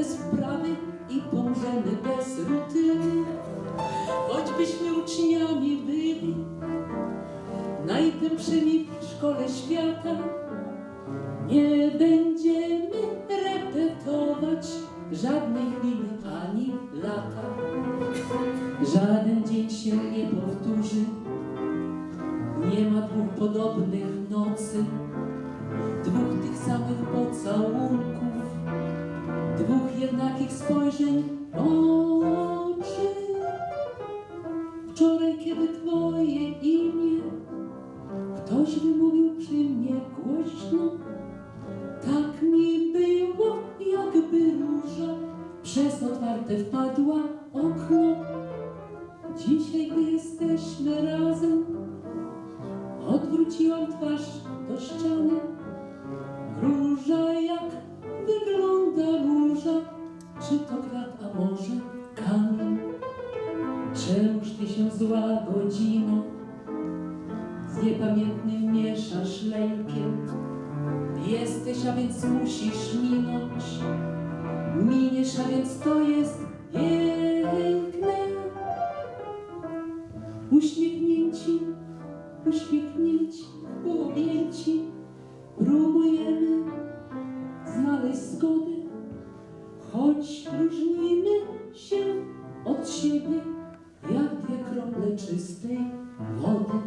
bez wprawy i pomrzemy bez rutyny. Choćbyśmy uczniami byli, najgłębszymi w szkole świata, nie będziemy repetować żadnej chwili ani lata. Żaden dzień się nie powtórzy, nie ma dwóch podobnych nocy, dwóch tych samych pocałunków jednakich spojrzeń oczy. Wczoraj, kiedy Twoje imię ktoś wymówił przy mnie głośno, tak mi było, jakby róża przez otwarte wpadła okno. Dzisiaj, gdy jesteśmy razem, odwróciłam twarz do ściany. Czy to kwiat, a może kamień? Czemuż ty się zła godzino z niepamiętnym mieszasz lękiem? Jesteś, a więc musisz minąć. Miniesz, a więc to jest piękne. Uśmiechnięci, uśmiechnięci, chłopie choć różnimy się od siebie, jak dwie krople czystej wody.